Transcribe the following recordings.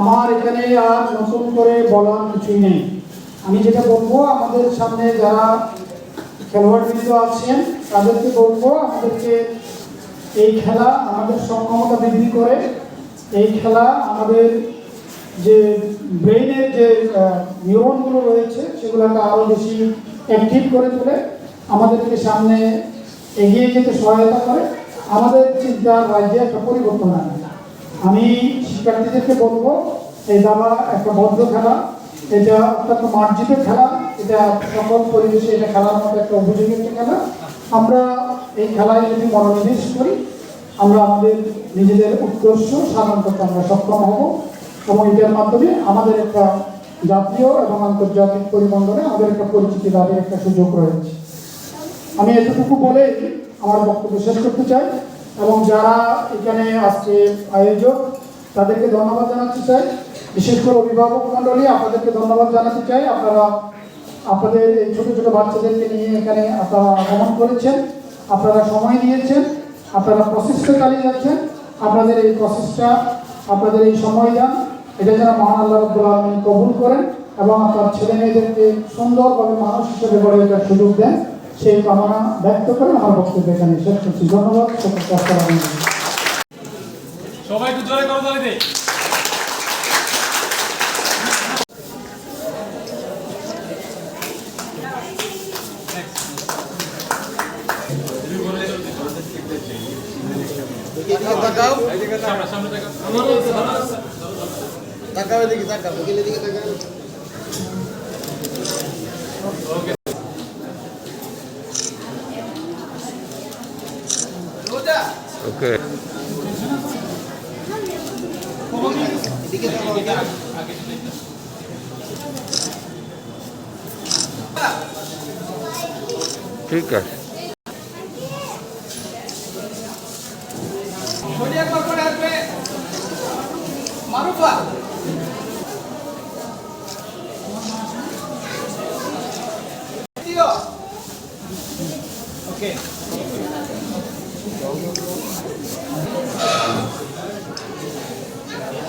আমার এখানে আর নতুন করে বলার কিছুই নেই। আমি যেটা বলব, আমাদের সামনে যারা খেলোয়াড়বৃন্দ আছেন, তাদেরকে বলব, আমাদেরকে এই খেলা আমাদের সক্ষমতা বৃদ্ধি করে। এই খেলা আমাদের যে ব্রেইনের যে নিউরনগুলো রয়েছে, সেগুলোকে আরও বেশি অ্যাক্টিভ করে তোলে। আমাদেরকে সামনে এগিয়ে যেতে সহায়তা করে। আমাদের চিন্তার রাজ্যে একটা পরিবর্তন আনে। আমি শিক্ষার্থীদেরকে বলব, এই দাবা একটা বদ্ধ খেলা, এটা অত্যন্ত মার্জিত খেলা, এটা সকল পরিবেশে এটা খেলার মতো একটা উপযোগী একটা খেলা। আমরা এই খেলায় যদি মনোনিবেশ করি, আমরা আমাদের নিজেদের উৎকর্ষ সাধন করতে আমরা সক্ষম হব এবং এটার মাধ্যমে আমাদের একটা জাতীয় এবং আন্তর্জাতিক পরিমণ্ডলে আমাদের একটা পরিচিতি লাভের একটা সুযোগ রয়েছে। আমি এতটুকু বলে আমার বক্তব্য শেষ করতে চাই। এবং যারা এখানে আজকে আয়োজক, তাদেরকে ধন্যবাদ জানাতে চাই। বিশেষ করে অভিভাবক মণ্ডলী, আপনাদেরকে ধন্যবাদ জানাতে চাই। আপনারা, আপনাদের এই ছোটো ছোটো বাচ্চাদেরকে নিয়ে এখানে আপনারা আগমন করেছেন। আপনারা সময় দিয়েছেন আপনারা প্রসেসটা চালিয়ে যাচ্ছেন। আপনাদের এই প্রসেসটা আপনাদের এই সময় দান, এটা যেন মহান আল্লাহ রব্বুল আলমী কবুল করেন এবং আপনার ছেলে মেয়েদেরকে সুন্দরভাবে মানুষ হিসেবে গড়ে ওঠার সুযোগ দেন। সেই কামনা ব্যক্ত করে আমার বক্তব্য এখানে শেষ করছি। ধন্যবাদ। সবাই একটু জোরে দে তাকাও সামনে সামনে তাকাও এদিকে তাকাও। গেলে তাকাও। ওকে এদিকে তাকাও ঠিক আছে সোনিয়া কখন আসবে মারুফা দিও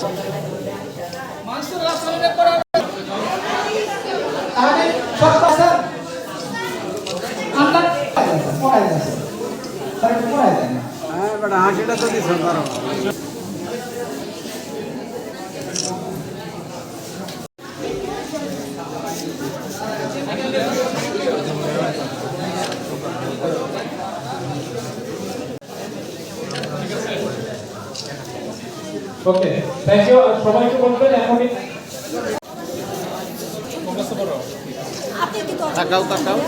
ওকে মানসুর রাসূলের পর তাহলে সব Okay thank you সবাইকে বলবেন এখনই তাকাও তাকাও।